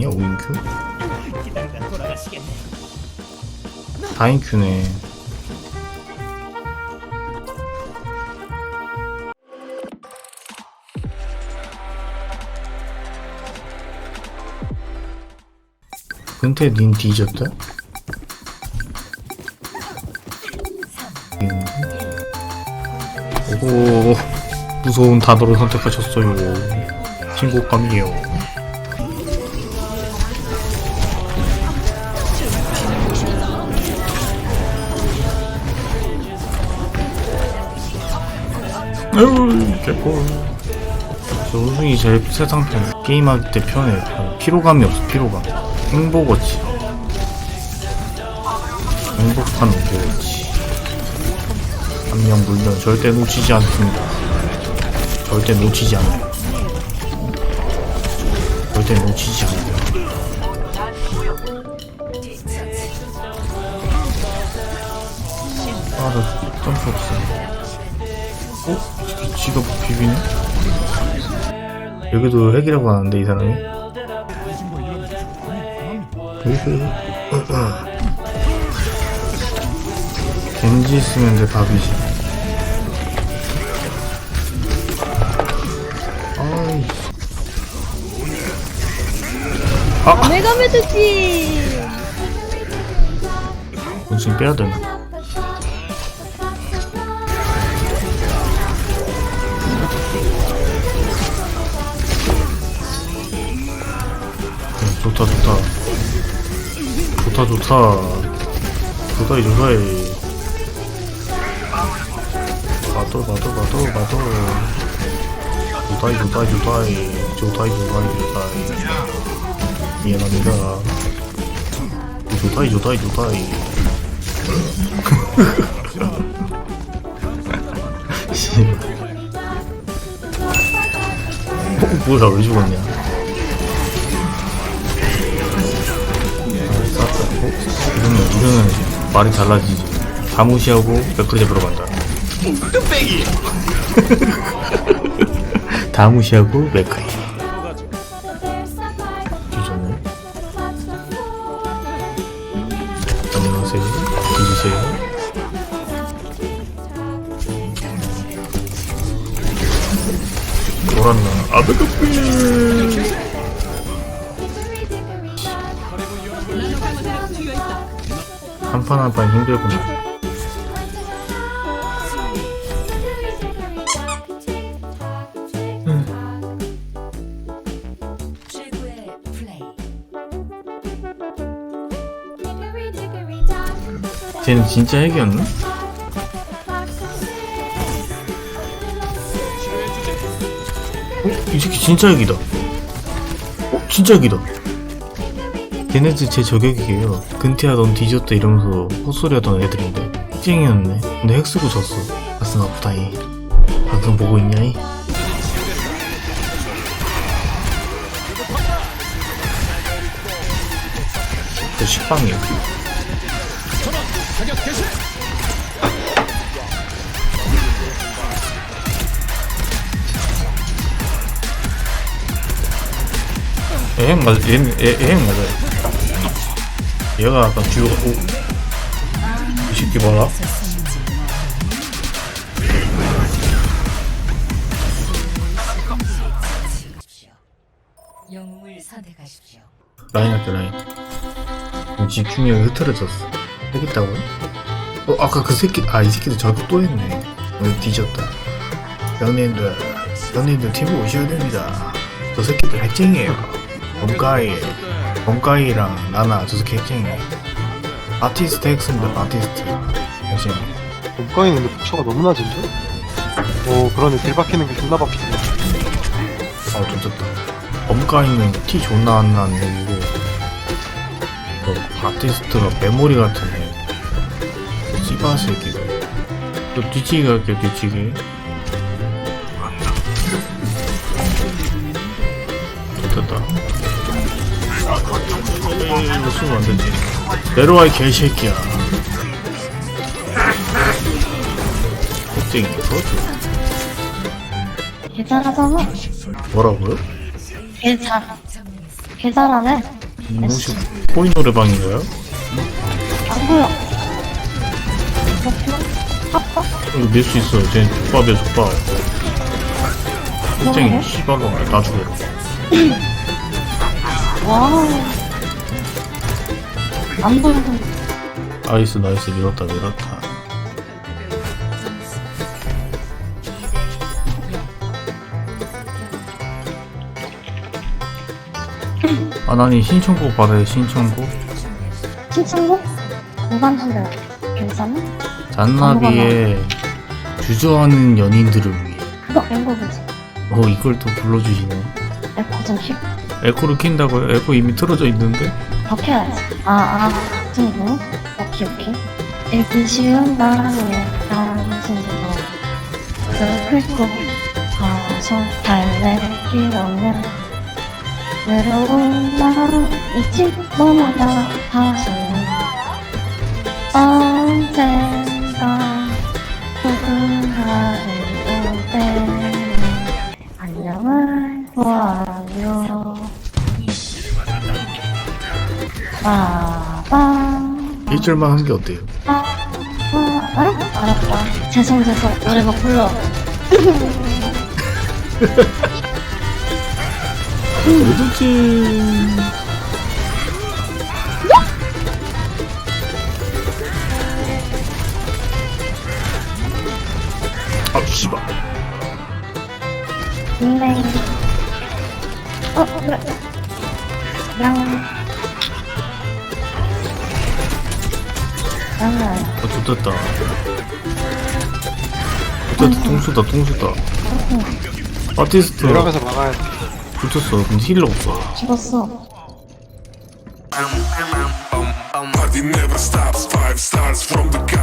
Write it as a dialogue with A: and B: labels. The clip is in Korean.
A: 아니야 오인큐? 다인큐네 근데 닌 뒤졌다? 오 무서운 단어를 선택하셨어요 신곡감이에요 개꿀 저 우승이 제일 세상 편 게임할 때 편해 편. 피로감이 없어 피로감. 행복어치. 행복한 우승어치. 한명 물면 절대 놓치지 않습니다. 절대 놓치지 않아요. 절대 놓치지 않아요. 아나 점프 없어 어? 지- 지가 비비네? 여기도 핵이라고 하는데 이 사람이? 겐지 있으면 내 밥이지 아이
B: 내가 med지
A: 원숭이 빼야 되나? 좋다 좋다. 좋다 좋다. 좋다이 좋다이. 봐도 봐도 봐도 봐도. 좋다이 좋다이 좋다이. 좋다이 좋다이 좋다이. 미안합니다. 좋다이 좋다이 좋다이. 씨. 어, 뭐야 왜 죽었냐? 말이 달라지지. 다 무시하고 맥크리 잡으러 간다. 다 무시하고 맥크리. 뒤졌네. 안녕하세요. 뒤지세요. 돌았나? 아, 맥크리! 한 판 한 판 힘들구나.
C: 플레이.
A: 쟤는 진짜 핵이었나? 어? 이 새끼 진짜 핵이다. 어? 진짜 핵이다. 걔네들 제 저격이에요. 근태야 넌 뒤졌다 이러면서 헛소리 하던 애들인데 핵쟁이였네. 근데 핵 쓰고 졌어. 가슴 아프다 이. 방송 보고 있냐이? 저 식빵이야. 에행 맞아, 에행, 에- 에행 맞아요. 얘가 약간 듀오가, 오. 이 새끼 봐라.
C: 영웅을 선택하십시오.
A: 라인 할게, 라인. 집중력이 흐트러졌어. 핵있다고? 어, 아까 그 새끼, 아, 이 새끼도 저거 또 했네. 오늘 뒤졌다. 연예인들, 연예인들 팀에 오셔야 됩니다. 저 새끼들 핵쟁이에요. 범가이, 범가이랑 나나 저 새끼 핵쟁이. 아티스트 핵습니다, 아티스트. 핵쟁이.
D: 몸가에 있는데 부처가 너무 낮은데? 오 그러네 딜 박히는 게 존나 박히네
A: 아, 좀 졌다. 범가이는 티 존나 안 나는 얘기고, 그 아티스트가 메모리 같은 애. 씨바 새끼가. 또 뒤치기 갈게요, 뒤치기. 이, 이거 쓰면 안 되지. 내려와, 이 개새끼야. 껍데기, 그렇죠.
B: 괜찮아서
A: 뭐라고요?
B: 괜찮아 계산하네.
A: 음, 혹시 코인 노래방인가요?
B: 안 보여. 아빠?
A: 이거 낼수 있어요. 쟤 족밥이야 족밥. 땡이 씨발로 나 죽여라.
B: 와우. 안 보여.
A: 나이스 나이스 밀었다 밀었다. 아 나니 신청곡 받아요 신청곡
B: 신청곡? 무관한데 괜찮아?
A: 잔나비의 주저하는 연인들을 위해
B: 그거 멤버그지.
A: 어 이걸 또 불러주시네
B: 에코 좀 힙.
A: 에코를 킨다고요? 에코 이미 틀어져 있는데?
B: 더 켜야지. 아, 아, 친구. 오케이, 오케이. 읽기 쉬운 마음에 당신도 긁고 가서 달래길 없는 외로운 마음 잊지 못하다 하시는 언젠가 누군가를 올 때 안녕을 보아 빠밤
A: 1절만 한게 어때요?
B: 아, 아, 알아? 알았다. 죄송, 죄송. 노래 막 불러.
A: 어디지? 아 씨발
B: 네. 어, 그래. 양. 양은,
A: 어 좋됐다. 좋됐다 통수다 통수다. 아티스트.
D: 내려가서 막아야 돼.
A: 붙었어. 근데 힐러 없어.
B: 죽었어.
E: Party never stops, five stars from the cops.